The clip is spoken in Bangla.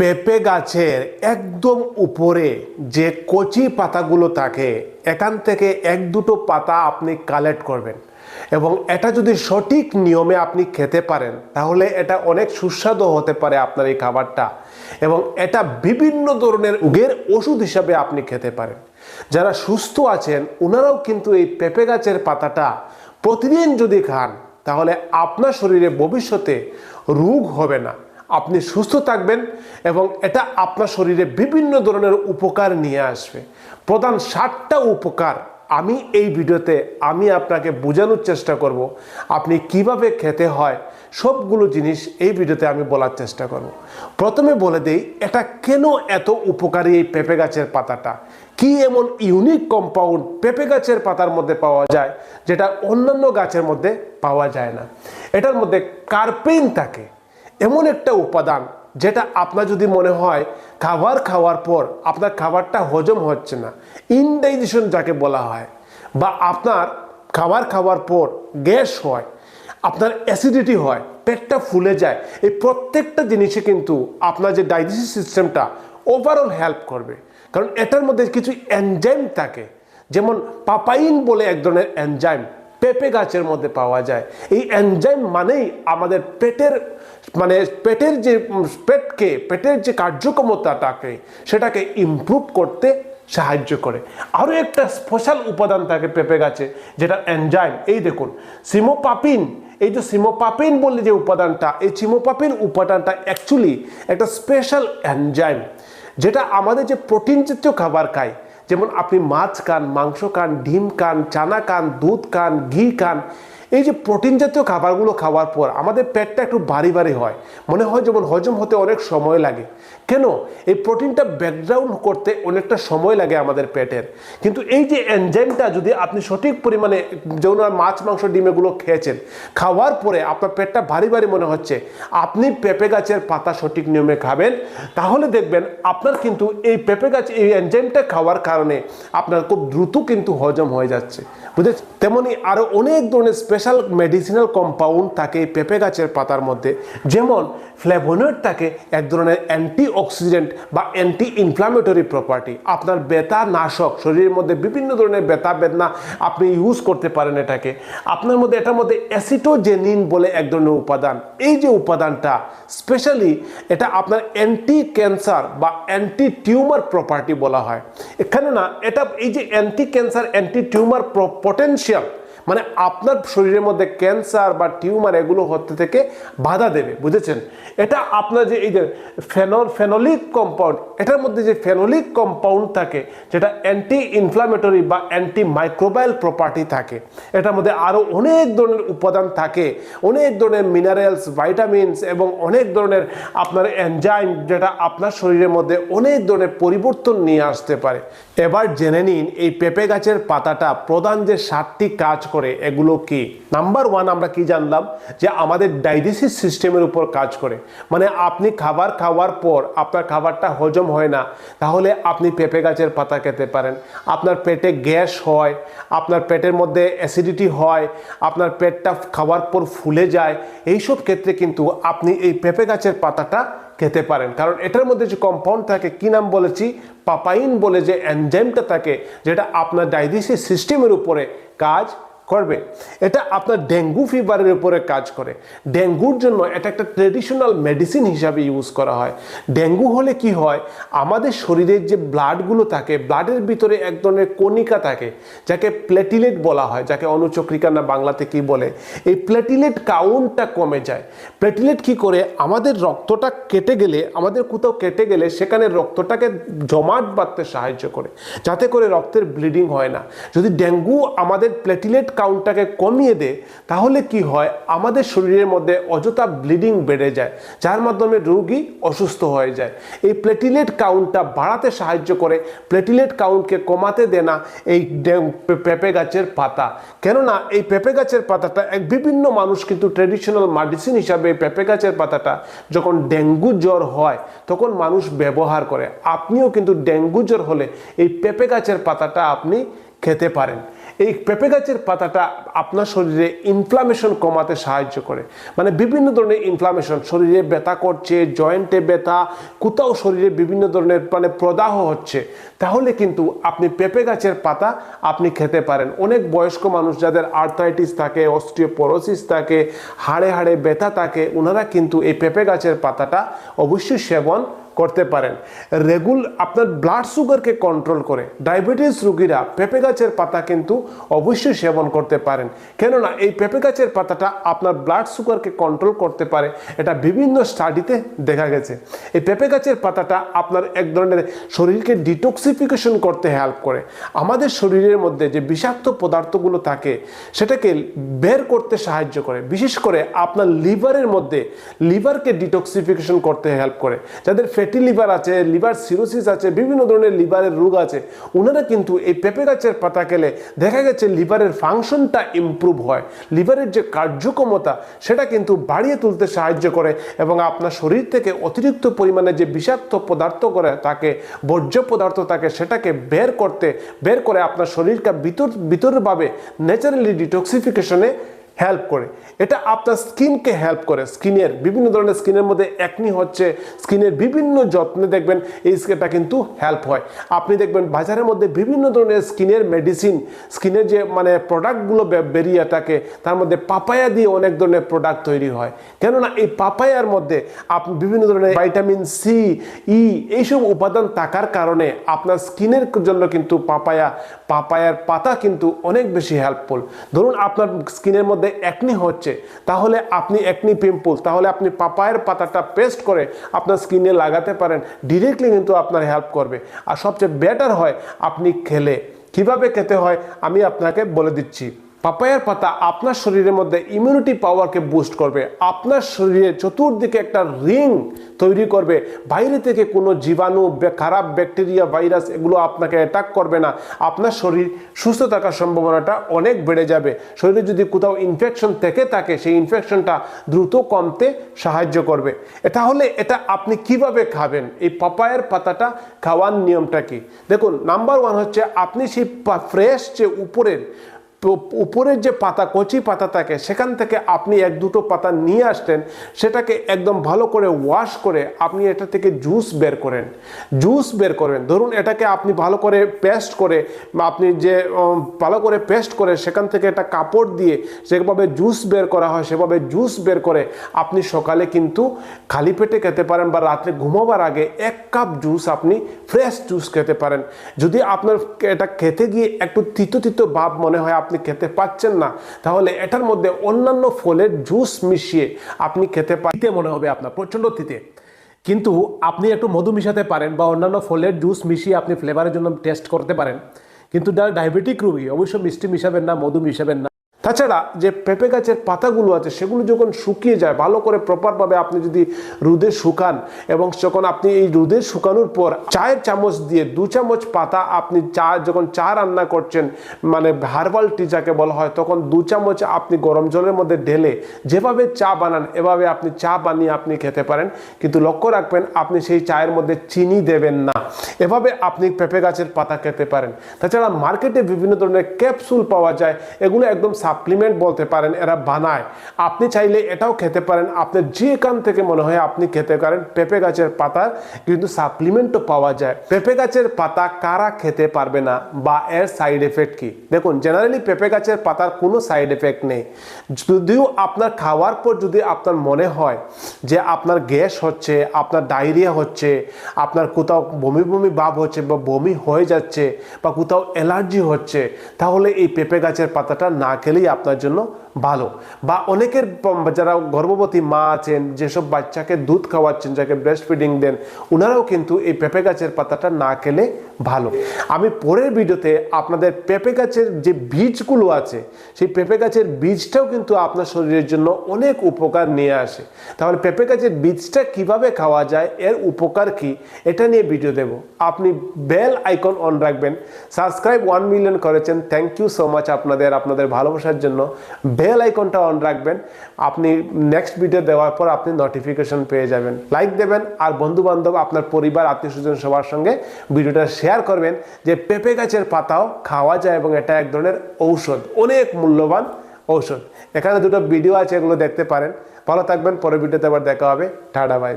পেঁপে গাছের একদম উপরে যে কচি পাতাগুলো থাকে, এখান থেকে এক দুটো পাতা আপনি কালেক্ট করবেন। এবং এটা যদি সঠিক নিয়মে আপনি খেতে পারেন, তাহলে এটা অনেক সুস্বাদু হতে পারে আপনার এই খাবারটা। এবং এটা বিভিন্ন ধরনের রোগের ওষুধ হিসাবে আপনি খেতে পারেন। যারা সুস্থ আছেন ওনারাও কিন্তু এই পেঁপে গাছের পাতাটা প্রতিদিন যদি খান, তাহলে আপনার শরীরে ভবিষ্যতে রোগ হবে না। আপনি সুস্থ থাকবেন এবং এটা আপনার শরীরে বিভিন্ন ধরনের উপকার নিয়ে আসবে। প্রধান ষাটটা উপকার আমি এই ভিডিওতে আমি আপনাকে বোঝানোর চেষ্টা করব, আপনি কীভাবে খেতে হয়, সবগুলো জিনিস এই ভিডিওতে আমি বলার চেষ্টা করব। প্রথমে বলে দেই, এটা কেন এত উপকারী এই পেঁপে গাছের পাতাটা? কি এমন ইউনিক কম্পাউন্ড পেঁপে গাছের পাতার মধ্যে পাওয়া যায়, যেটা অন্যান্য গাছের মধ্যে পাওয়া যায় না? এটার মধ্যে কার্পেইন থাকে এমন একটা উপাদান যেটা আপনার যদি মনে হয় খাবার খাওয়ার পর আপনার খাবারটা হজম হচ্ছে না ইনডাইজেশন যাকে বলা হয়, বা আপনার খাবার খাওয়ার পর গ্যাস হয়, আপনার অ্যাসিডিটি হয়, পেটটা ফুলে যায়, এই প্রত্যেকটা জিনিসে কিন্তু আপনার যে ডাইজেস্টিভ সিস্টেমটা ওভারঅল হেল্প করবে। কারণ এটার মধ্যে কিছু এনজাইম থাকে, যেমন পাপাইন বলে এক ধরনের এনজাইম পেঁপে গাছের মধ্যে পাওয়া যায়। এই এনজাইম মানেই আমাদের পেটের মানে পেটের যে পেটকে, পেটের যে কার্যক্ষমতাটাকে সেটাকে ইমপ্রুভ করতে সাহায্য করে। আরও একটা স্পেশাল উপাদান থাকে পেঁপে গাছে, যেটা এনজাইম এই দেখুন, সিমোপাপিন, এই যে সিমোপাপিন বলে যে উপাদানটা, এই সিমোপাপিন উপাদানটা অ্যাকচুয়ালি একটা স্পেশাল এনজাইম যেটা আমাদের যে প্রোটিন জাতীয় খাবার খাই যেমন আপনি মাছ খান, মাংস খান, ডিম খান, চানা খান, দুধ খান, ঘি খান, এই যে প্রোটিন জাতীয় খাবারগুলো খাওয়ার পর আমাদের পেটটা একটু ভারী ভারী হয়। মনে হয় যেমন হজম হতে অনেক সময় লাগে। কেন? এই প্রোটিনটা ব্যাকগ্রাউন্ড করতে অনেকটা সময় লাগে আমাদের পেটের। কিন্তু এই যে এনজাইমটা যদি আপনি সঠিক পরিমাণে যেমন মাছ, মাংস, ডিম এগুলো খেয়েছেন, খাওয়ার পরে আপনার পেটটা ভারী ভারী মনে হচ্ছে, আপনি পেঁপে গাছের পাতা সঠিক নিয়মে খাবেন, তাহলে দেখবেন আপনার কিন্তু এই পেঁপে গাছ, এই এনজাইমটা খাওয়ার কারণে আপনার খুব দ্রুত কিন্তু হজম হয়ে যাচ্ছে। বুঝেছেন তেমনি আরও অনেক ধরনের স্পেশাল মেডিসিনাল কম্পাউন্ড থাকে পেঁপে গাছের পাতার মধ্যে। যেমন ফ্লেভোনয়েড থাকে, এক ধরনের অ্যান্টি অক্সিডেন্ট বা অ্যান্টি ইনফ্লামেটরি প্রপার্টি আপনার বেতা নাশক, শরীরের মধ্যে বিভিন্ন ধরনের বেতা বেদনা আপনি ইউজ করতে পারেন এটাকে। আপনার মধ্যে, এটার মধ্যে অ্যাসিটোজেনিন বলে এক ধরনের উপাদান। এই যে উপাদানটা স্পেশালি এটা আপনার অ্যান্টি ক্যান্সার বা অ্যান্টি টিউমার প্রপার্টি বলা হয়। এখানে না, এটা এই যে anti cancer anti tumour potential মানে আপনার শরীরের মধ্যে ক্যান্সার বা টিউমার এগুলো হতে থেকে বাধা দেবে, বুঝেছেন? এটা আপনার যে এই যে ফেনল, ফেনোলিক কম্পাউন্ড, এটার মধ্যে যে ফেনোলিক কম্পাউন্ড থাকে, যেটা অ্যান্টি ইনফ্লামেটরি বা অ্যান্টি মাইক্রোবায়াল প্রপার্টি থাকে, এটার মধ্যে আরও অনেক ধরনের উপাদান থাকে, অনেক ধরনের মিনারেলস ভাইটামিনস এবং অনেক ধরনের আপনার এনজাইম যেটা আপনার শরীরের মধ্যে অনেক ধরনের পরিবর্তন নিয়ে আসতে পারে। এবার জেনে নিন, এই পেঁপে গাছের পাতাটা প্রধান যে সাতটি কাজ করে, এগুলো কি? নাম্বার ওয়ান আমরা কি জানলাম? যে আমাদের ডাইজেস্টিভ সিস্টেমের উপর কাজ করে। মানে আপনি খাবার খাওয়ার পর আপনার খাবারটা হজম হয় না, তাহলে আপনি পেঁপে গাছের পাতা খেতে পারেন। আপনার পেটে গ্যাস হয়, আপনার পেটের মধ্যে অ্যাসিডিটি হয়, আপনার পেটটা খাওয়ার পর ফুলে যায়, এইসব ক্ষেত্রে কিন্তু আপনি এই পেঁপে গাছের পাতাটা খেতে পারেন। কারণ এটার মধ্যে যে কম্পাউন্ড থাকে, কি নাম বলেছি? পাপাইন বলে যে এনজাইমটা থাকে, যেটা আপনার ডাইজেস্টিভ সিস্টেমের উপরে কাজ করবে। এটা আপনার ডেঙ্গু ফিভারের উপরে কাজ করে। ডেঙ্গুর জন্য এটা একটা ট্রেডিশনাল মেডিসিন হিসাবে ইউজ করা হয়। ডেঙ্গু হলে কি হয়? আমাদের শরীরের যে ব্লাডগুলো থাকে ব্লাডের ভিতরে এক ধরনের কণিকা থাকে, যাকে প্লেটিলেট বলা হয়, যাকে অনুচক্রিকা না বাংলাতে কি বলে? এই প্লেটিলেট কাউন্টটা কমে যায়। প্লেটিলেট কি করে? আমাদের রক্তটা কেটে গেলে, আমাদের কোথাও কেটে গেলে সেখানে রক্তটাকে জমাট বাঁধতে সাহায্য করে। যাতে করে রক্তের ব্লিডিং হয় না। যদি ডেঙ্গু আমাদের প্লেটিলেট কাউন্টটাকে কমিয়ে দেয় তাহলে কি হয়? আমাদের শরীরের মধ্যে অযথা ব্লিডিং বেড়ে যায়, যার মাধ্যমে রোগী অসুস্থ হয়ে যায়। এই প্লেটিলেট কাউন্টটা বাড়াতে সাহায্য করে। প্লেটিলেট কাউন্টকে কমাতে দেয় না এই পেঁপে গাছের পাতা। কেননা এই পেঁপে গাছের পাতাটা, এক বিভিন্ন মানুষ কিন্তু ট্রেডিশনাল মেডিসিন হিসাবে এই পেঁপে গাছের পাতাটা যখন ডেঙ্গু জ্বর হয়, তখন মানুষ ব্যবহার করে। আপনিও কিন্তু ডেঙ্গু জ্বর হলে এই পেঁপে গাছের পাতাটা আপনি খেতে পারেন। এই পেঁপে গাছের পাতাটা আপনার শরীরে ইনফ্লামেশন কমাতে সাহায্য করে। মানে বিভিন্ন ধরনের ইনফ্লামেশন শরীরে ব্যথা করছে জয়েন্টে ব্যথা, কোথাও শরীরে বিভিন্ন ধরনের মানে প্রদাহ হচ্ছে। তাহলে কিন্তু আপনি পেঁপে গাছের পাতা আপনি খেতে পারেন। অনেক বয়স্ক মানুষ যাদের আর্থাইটিস থাকে অস্টিওপোরোসিস থাকে, হাড়ে হাড়ে ব্যথা থাকে, ওনারা কিন্তু এই পেঁপে গাছের পাতাটা অবশ্যই সেবন করতে পারেন। রেগুল আপনার ব্লাড সুগারকে কন্ট্রোল করে। ডায়াবেটিস রোগীরা পেঁপে গাছের পাতা কিন্তু অবশ্যই সেবন করতে পারেন। কেননা এই পেঁপে গাছের পাতাটা আপনার ব্লাড সুগারকে কন্ট্রোল করতে পারে। এটা বিভিন্ন স্টাডিতে দেখা গেছে। এই পেঁপে গাছের পাতাটা আপনার এক ধরনের শরীরকে ডিটক্সিফিকেশন করতে হেল্প করে। আমাদের শরীরের মধ্যে যে বিষাক্ত পদার্থগুলো থাকে, সেটাকে বের করতে সাহায্য করে। বিশেষ করে আপনার লিভারের মধ্যে লিভারকে ডিটক্সিফিকেশন করতে হেল্প করে। যাদের ফ্যাটি লিভার আছে লিভার সিরোসিস আছে, বিভিন্ন ধরনের লিভারের রোগ আছে। ওনারা কিন্তু এই পেঁপে গাছের পাতা খেলে দেখা গেছে লিভারের ফাংশনটা ইমপ্রুভ হয়। লিভারের যে কার্যক্ষমতা, সেটা কিন্তু বাড়িয়ে তুলতে সাহায্য করে এবং আপনার শরীর থেকে অতিরিক্ত পরিমাণে যে বিষাক্ত পদার্থ করে তাকে, বর্জ্য পদার্থ থাকে সেটাকে বের করতে, বের করে আপনার শরীরকে ভিতর, ভিতরভাবে ন্যাচারালি ডিটক্সিফিকেশনে হেল্প করে। এটা আপনার স্কিনকে হেল্প করে। স্কিনের বিভিন্ন ধরনের স্কিনের মধ্যে একনি হচ্ছে। স্কিনের বিভিন্ন যত্নে দেখবেন এই স্কিনটা কিন্তু হেল্প হয়। আপনি দেখবেন বাজারের মধ্যে বিভিন্ন ধরনের স্কিনের মেডিসিন স্কিনের যে মানে প্রোডাক্টগুলো বেরিয়ে থাকে, তার মধ্যে পাপায়া দিয়ে অনেক ধরনের প্রোডাক্ট তৈরি হয়। কেননা এই পাপায়ার মধ্যে আপনি বিভিন্ন ধরনের ভাইটামিন সি ই এইসব উপাদান থাকার কারণে আপনার স্কিনের জন্য কিন্তু পাপায়া পাপায়ার পাতা কিন্তু অনেক বেশি হেল্পফুল ধরুন আপনার স্কিনের মধ্যে একনি হচ্ছে, তাহলে আপনি একনি পিম্পল তাহলে আপনি পাপায়ের পাতাটা পেস্ট করে আপনার স্কিনে লাগাতে পারেন ডিরেক্টলি কিন্তু আপনার হেল্প করবে। আর সবচেয়ে বেটার হয়, আপনি খেলে। কীভাবে খেতে হয়, আমি আপনাকে বলে দিচ্ছি। পাপায়ার পাতা আপনার শরীরের মধ্যে ইমিউনিটি পাওয়ারকে বুস্ট করবে। আপনার শরীরে চতুর্দিকে একটা রিং তৈরি করবে। বাইরে থেকে কোনো জীবাণু খারাপ ব্যাকটেরিয়া ভাইরাস এগুলো আপনাকে অ্যাটাক করবে না। আপনার শরীর সুস্থ থাকার সম্ভাবনাটা অনেক বেড়ে যাবে। শরীরে যদি কোথাও ইনফেকশন থেকে থাকে, সেই ইনফেকশনটা দ্রুত কমতে সাহায্য করবে। এটা হলে এটা আপনি কীভাবে খাবেন? এই পাপায়ের পাতাটা খাওয়ার নিয়মটা কি? দেখুন নাম্বার ওয়ান হচ্ছে আপনি সেই ফ্রেশ যে উপরের উপরের যে পাতা, কচি পাতা থাকে, সেখান থেকে আপনি এক দুটো পাতা নিয়ে আসলেন সেটাকে একদম ভালো করে ওয়াশ করে আপনি এটা থেকে জুস বের করেন। জুস বের করেন। ধরুন এটাকে আপনি ভালো করে পেস্ট করে আপনি যে ভালো করে পেস্ট করে, সেখান থেকে একটা কাপড় দিয়ে যেভাবে জুস বের করা হয়, সেভাবে জুস বের করে আপনি সকালে কিন্তু খালি পেটে খেতে পারেন বা রাত্রে ঘুমাবার আগে এক কাপ জুস আপনি ফ্রেশ জুস খেতে পারেন। যদি আপনার এটা খেতে গিয়ে একটু তিতো তিতো ভাব মনে হয় আপনি খেতে পাচ্ছেন না, তাহলে এটার মধ্যে অন্যান্য ফলের জুস মিশিয়ে আপনি খেতে পারতে মনে হবে আপনার, প্রচণ্ড তিতে। কিন্তু আপনি একটু মধু মিশাতে পারেন বা অন্যান্য ফলের জুস মিশিয়ে আপনি ফ্লেভারের জন্য টেস্ট করতে পারেন। কিন্তু যারা ডায়াবেটিক রোগী, অবশ্যই মিষ্টি মিশাবেন না, মধু মিশাবেন না। তাছাড়া যে পেঁপে গাছের পাতাগুলো আছে, সেগুলো যখন শুকিয়ে যায়, ভালো করে প্রপারভাবে আপনি যদি রোদে শুকান এবং যখন আপনি এই রোদে শুকানোর পর চায়ের চামচ দিয়ে দু চামচ পাতা আপনি চা, যখন চা রান্না করছেন মানে হার্বাল টি যাকে বলা হয়, তখন দু চামচ আপনি গরম জলের মধ্যে ঢেলে যেভাবে চা বানান, এভাবে আপনি চা বানিয়ে আপনি খেতে পারেন। কিন্তু লক্ষ্য রাখবেন, আপনি সেই চায়ের মধ্যে চিনি দেবেন না। এভাবে আপনি পেঁপে গাছের পাতা খেতে পারেন। তাছাড়া মার্কেটে বিভিন্ন ধরনের ক্যাপসুল পাওয়া যায়, এগুলো একদম সাপ্লিমেন্ট বলতে পারেন, এরা বানায়। আপনি চাইলে এটাও খেতে পারেন। আপনার যে কান থেকে মনে হয় আপনি খেতে পারেন, পেঁপে গাছের পাতার কিন্তু সাপ্লিমেন্টও পাওয়া যায়। পেঁপে গাছের পাতা কারা খেতে পারবে না বা এর সাইড এফেক্ট কি? দেখুন জেনারেলি পেঁপে গাছের পাতার কোনো সাইড এফেক্ট নেই। যদিও আপনার খাওয়ার পর যদি আপনার মনে হয় যে আপনার গ্যাস হচ্ছে, আপনার ডায়রিয়া হচ্ছে, আপনার কোথাও বমি বমি ভাব হচ্ছে বা বমি হয়ে যাচ্ছে বা কোথাও অ্যালার্জি হচ্ছে, তাহলে এই পেঁপে গাছের পাতাটা না খেলেই আপনার জন্য ভালো। বা অনেকের যারা গর্ভবতী মা আছেন, যেসব বাচ্চাকে দুধ খাওয়াচ্ছেন, যাকে ব্রেস্ট ফিডিং দেন ওনারাও কিন্তু এই পেঁপে গাছের পাতাটা না খেলে ভালো। আমি পরের ভিডিওতে আপনাদের পেঁপে গাছের যে বীজগুলো আছে, সেই পেঁপে গাছের বীজটাও কিন্তু আপনার শরীরের জন্য অনেক উপকার নিয়ে আসে। তাহলে পেঁপে গাছের বীজটা কীভাবে খাওয়া যায়, এর উপকার কি, এটা নিয়ে ভিডিও দেব। আপনি বেল আইকন অন রাখবেন। সাবস্ক্রাইব ওয়ান মিলিয়ন করেছেন। থ্যাংক ইউ সো মাচ আপনাদের আপনাদের ভালোবাসা পৌঁছার জন্য বেল আইকনটা অন রাখবেন। আপনি নেক্সট ভিডিও দেওয়ার পর আপনি নোটিফিকেশন পেয়ে যাবেন। লাইক দেবেন আর বন্ধু বান্ধব আপনার পরিবার আত্মীয় স্বজন সবার সঙ্গে ভিডিওটা শেয়ার করবেন যে পেঁপে গাছের পাতাও খাওয়া যায় এবং এটা এক ধরনের ঔষধ, অনেক মূল্যবান ঔষধ। এখানে দুটো ভিডিও আছে, এগুলো দেখতে পারেন। ভালো থাকবেন, পরের ভিডিওতে আবার দেখা হবে। Tata bye